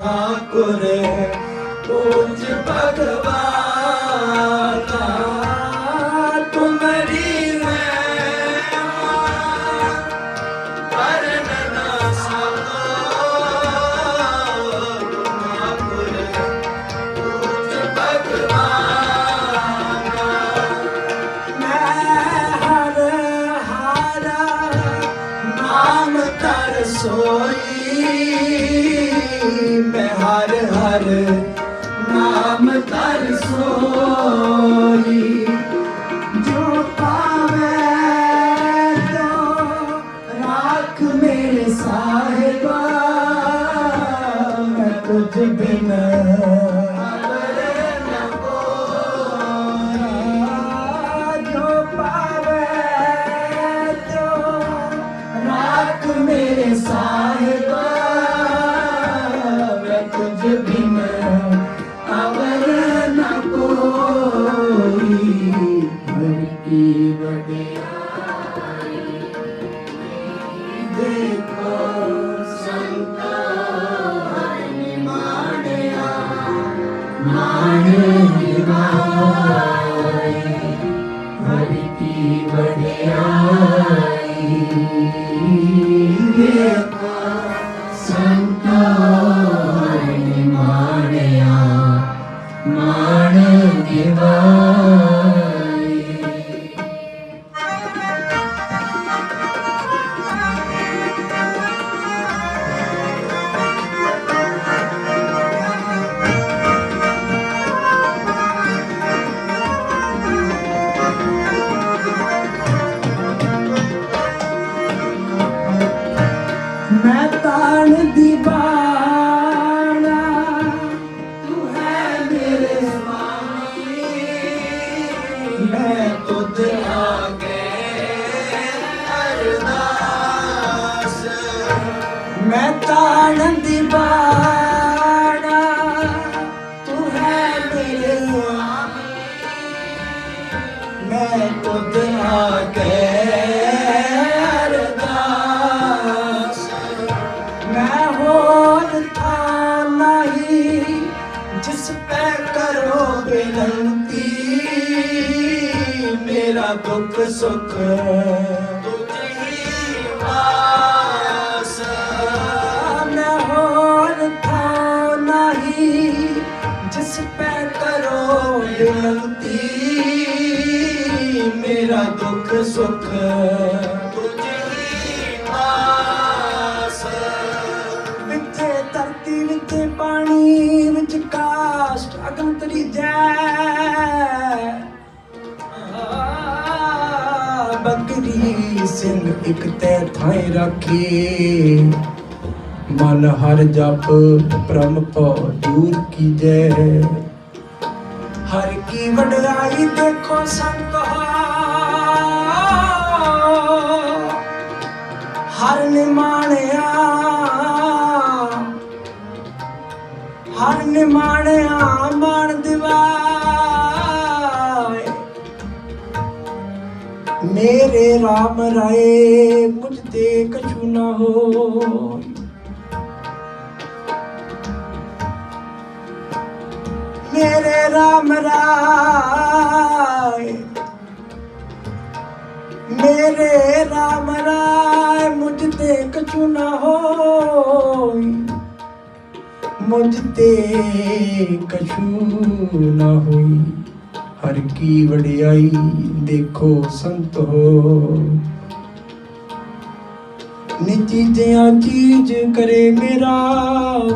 ठाकुर पूज भगवाना comentários sou. ਮੈਂ ਤਾੜਨ ਦੀ ਬਾੜਾ ਤੂੰ ਹੈ ਮੇਰੇ ਮੈਂ ਤੁਧ ਆ ਕੇ ਅਰਦਾਸ ਮੈਂ ਹੋਰ ਥਾਂ ਨਹੀਂ ਜਿਸ ਪੈ ਕਰੋ ਬੇਨਤੀ। ਮੇਰਾ ਦੁੱਖ ਸੁੱਖ ਸ਼ਾਂਤੀ, ਮੇਰਾ ਦੁੱਖ, ਸੁੱਖ। ਤੁਝੇ ਆਸ ਵਿੱਚੇ ਧਰਤੀ, ਵਿੱਚੇ ਪਾਣੀ, ਵਿੱਚ ਕਾਸ਼ਟ ਅਗਨ ਤਰੀ ਜੈ। ਬੱਕਰੀ ਸਿੰਘ ਇੱਕ ਤੈ ਥਾਏ ਰੱਖੇ। ਮਨ ਹਰ ਜਪ, ਪ੍ਰਮ ਪਉ ਦੂਰ ਕੀਜੈ। ਹਰ ਕੀ ਵਡਿਆਈ ਦੇਖੋ ਸੰਤੋ ਹਰ ਨਿਮਾਣਿਆ ਹਰ ਨਿਮਾਣਿਆ ਮਾਣ ਦਿਵਾਏ। ਮੇਰੇ RAM ਰਾਏ, ਮੁਝ ਤੇ ਕਛੂ ਨਾ ਹੋਈ ਮੇਰੇ RAM ਰਾਏ। ਮੇਰੇ RAM ਰਾਏ, ਮੁਝ ਤੇ ਕਛੂ ਨਾ ਹੋਈ। ਮੁਝ ਤੇ ਕਛੂ ਨਾ ਹੋਈ। ਹਰ ਕੀ ਵਡਿਆਈ ਦੇਖੋ ਸੰਤੋ ਨਿਜੀ ਜਿਆ ਚੀਜ਼ ਕਰੇ ਮੇਰਾ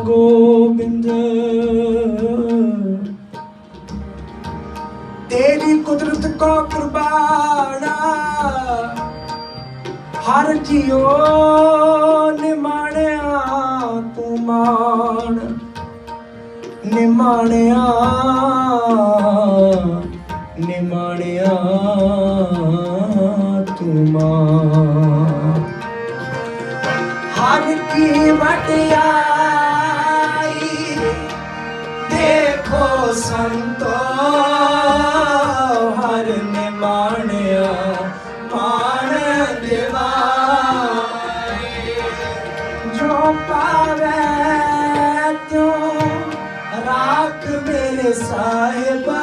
ਗੋਬਿੰਦ। ਤੇਰੀ ਕੁਦਰਤ ਕੋ ਕੁਰਬਾਨਾ। ਹਰ ਜਿਉ ਨਿਮਾਣਿਆ ਤੂੰ ਮਾਣ। ਨਿਮਾਣਿਆ ਨਿਮਾਣਿਆ ਤੂੰ ਮਾਣ। ਹਰ ਕੀ ਵਟਿਆਈ ਦੇਖੋ ਸੰਤੋ। ਸਾਹਿਬਾ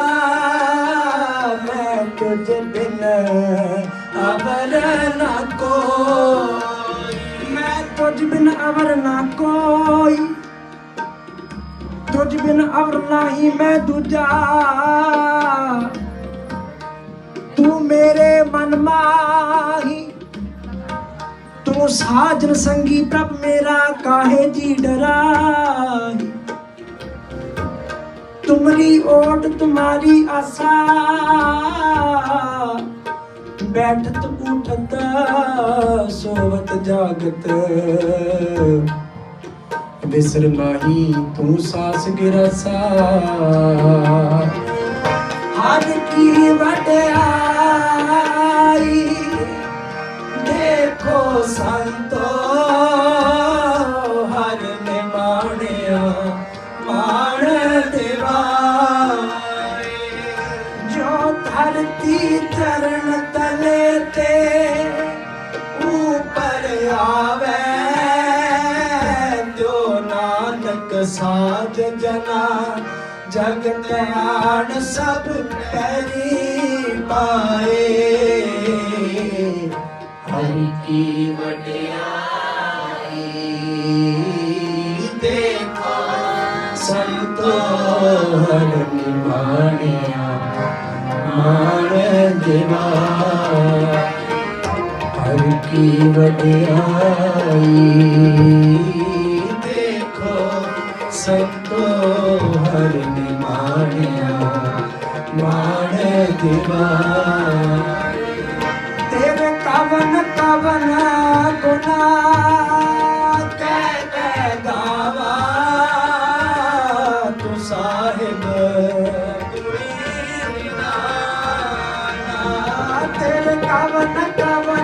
ਮੈਂ ਤੁਝ ਬਿਨ ਅਵਰ ਨਾ ਕੋਈ ਮੈਂ ਤੁਝ ਬਿਨ ਅਵਰ ਨਾ ਕੋਈ ਤੁਝ ਬਿਨ ਅਵਰ ਨਹੀਂ ਮੈਂ ਦੂਜਾ ਤੂੰ ਮੇਰੇ ਮਨ ਮਾਹੀ ਤੂੰ ਸਾਜਨ ਸੰਗੀ ਪ੍ਰਭ ਮੇਰਾ ਕਾਹੇ ਜੀ ਡਰਾਹੀ ਤੁਮਰੀ ਓਟ ਤੁਮਾਰੀ ਆਸਾ। ਬੈਠਤ ਉਠਤ ਸੋਵਤ ਜਾਗਤ। ਬਿਸਰ ਨਾਹੀ ਤੂੰ ਸਾਸ ਗਿਰਸਾ। ਹਰ ਕੀ ਵਡਿਆਈ, ਦੇਖੋ ਸੰਤੋ। ਚਰਨ ਤਲੇ ਤੇ ਉਪਰ ਆਵੇ ਜੋ ਨਾਨਕ ਸਾਧ ਜਨਾ ਜਗ ਧਿਆਨ ਸਭ ਪੈਰੀ ਪਾਏ ਹਰਿ ਕੀ ਵਡਿਆਈ ਦੇਖੋ ਸੰਤੋ ਹਰਿ ਨਿਮਾਣਿਆ ਮਾਣ ਦੇਵਾ। ਹਰ ਕੀ ਵਡਿਆਈ। ਦੇਖੋ ਸੰਤੋ ਹਰ ਨਿਮਾਣਿਆ। ਮਾਣ ਦੇਵਾ। ਤੇਰੇ ਕਵਨ ਕਵਨ ਗੁਨਾ ਤੇਰੇ ਕਵਨ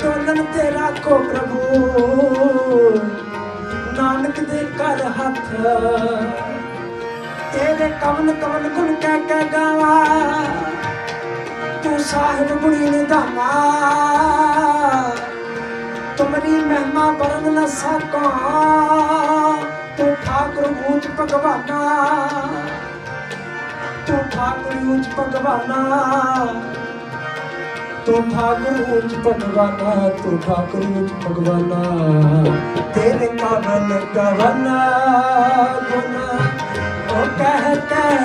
ਸਮਰੱਥਾ ਤੇਰਾ ਕੋ ਪ੍ਰਭੂ। ਨਾਨਕ ਦੇ ਕਰ ਹੱਥ। ਤੇਰੇ ਕਵਨ ਕਵਨ ਗੁਣ ਕਹਿ ਕੇ ਗਾਵਾ। ਤੂੰ ਸਾਹਿਬ ਗੁਣੀ ਨਿਧਾਨਾ। ਤੁਮਰੀ ਮਹਿਮਾ ਬਰਨ ਨ ਸਕੋ। ਤੂੰ ਠਾਕੁਰ ਊਚ ਭਗਵਾਨਾ। ਤੂੰ ਠਾਕੁਰ ਊਚ ਭਗਵਾਨਾ। ਤੂੰ ਠਾਕੁਰ ਊਚ ਭਗਵਾਨਾ, ਤੂੰ ਠਾਕੁਰ ਊਚ ਭਗਵਾਨਾ। ਤੇਰੇ ਕਵਨ ਕਵਨ ਗੁਣ ਉਹ ਕਹਿ ਕਹਿ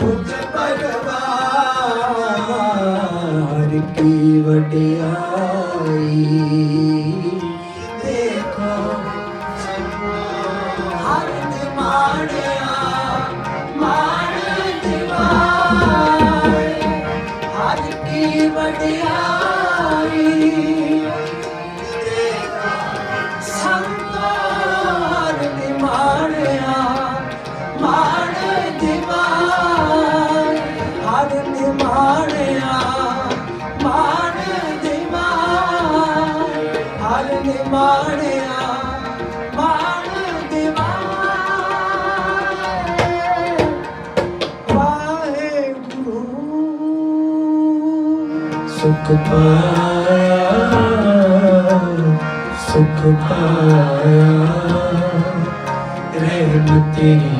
ਪੂਜ ਭਗਵਾਨ। ਹਰ ਕੀ ਵਡਿਆ ਵਡਿਆਈ ਸੁਖ ਪਾਇਆ ਸੁਖ ਪਾਇਆ। ਰਹਿਮ ਤੇਰੀ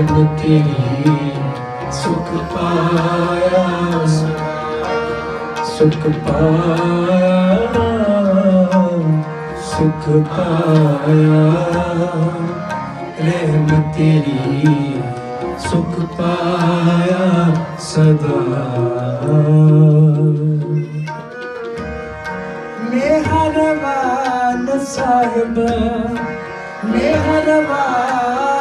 ਪ੍ਰੇਮ ਤੇਰੀ ਸੁਖ ਪਾਇਆ ਸੁਖ ਪਾਇਆ ਸੁਖ ਪਾਇਆ ਰਹਿਮ ਤੇਰੀ ਸੁਖ ਪਾਇਆ ਸਦਾ ਮਿਹਰਬਾਨ ਸਾਹਿਬ ਮਿਹਰਬਾਨ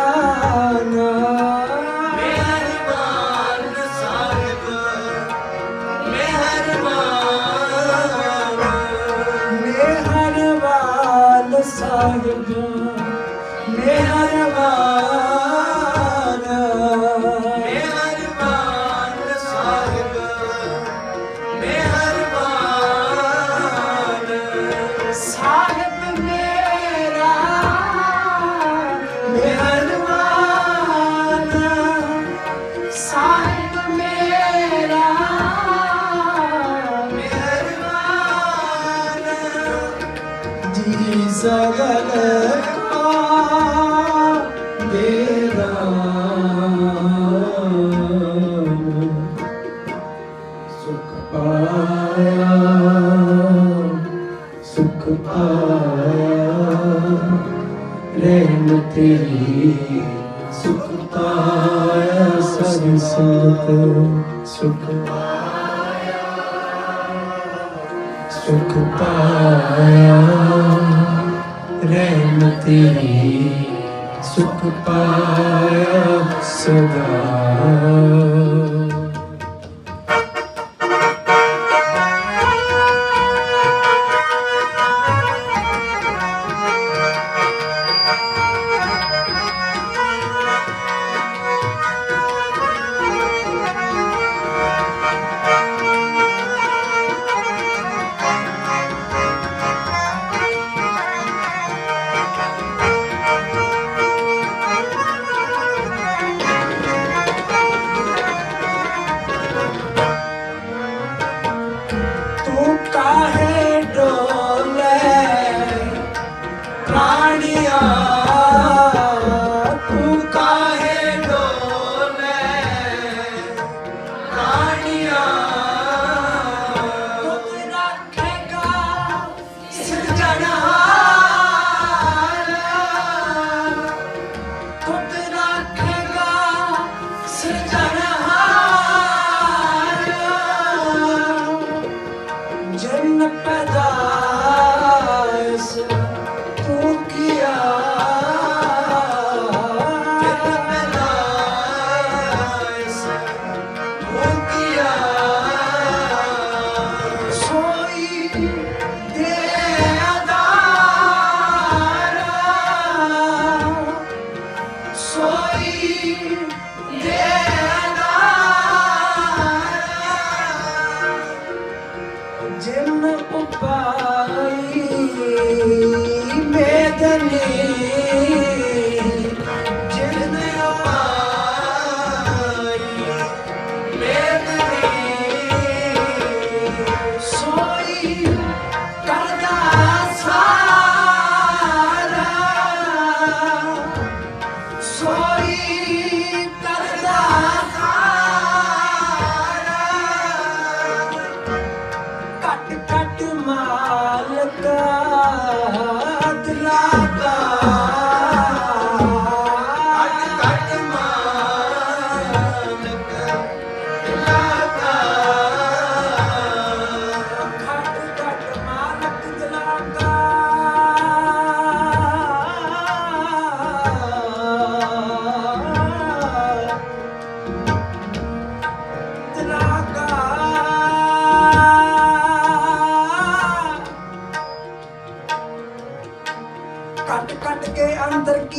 ਮਿਹਰਬਾਨ ਸਾਹਿਬ ਮਿਹਰਬਾਨ ਸਗਲ ਕਾ ਦੇਵਾ ਸੁਖ ਪਾਇਆ ਸੁਖ ਪਾਇਆ ਰਹਿਮ ਤੇਰੀ ਸੁਖ ਪਾਇਆ ਸਭ ਸੁਖ ਪਾਇਆ ਸੁਖ ਪਾਇਆ ਰਹਿਮ ਤੇਰੀ ਸੁਖ ਪਾਇਆ ਸਦਾ।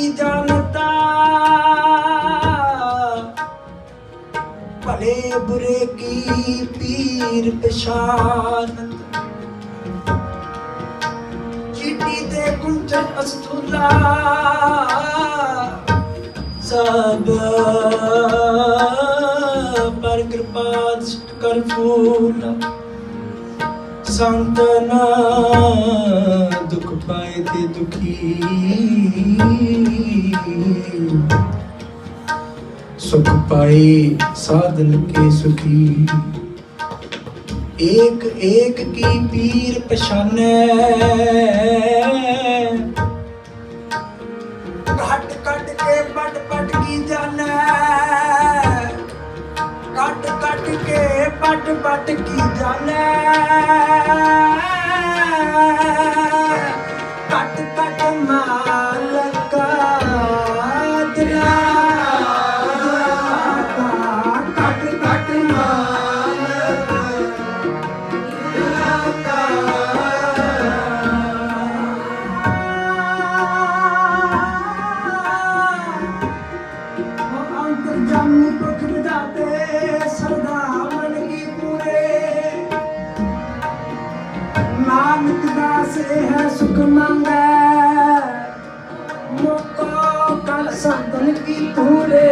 ਨਹੀਂ ਜਾਣਦਾ। ਭਲੇ ਬੁਰੇ ਕੀ ਪੀਰ ਪਛਾਨ। ਚਿੱਟੀ ਤੇ ਕੁੰਚਨ ਅਸਤੁਲਾ ਸਭ ਪਰ ਕਿਰਪਾ ਕਰ ਫੂਲ। ਸੰਤਨਾ ਤੇ ਦੁਖੀ। ਸੁਖ ਪਾਏ ਸਾਧਨ ਕੇ ਸੁਖੀ। ਏਕ ਏਕ ਕੀ ਪੀਰ ਪਛਾਨੈ। ਘਟ ਘਟ ਕੇ ਪਟ ਪਟ ਕੀ ਜਾਣੈ। ਕੱਟ ਕੱਟ ਕੇ ਪਟ ਪਟ ਕੀ ਜਾਣੈ। ਕੱਟ ਕੱਟ ਸੰਤਨ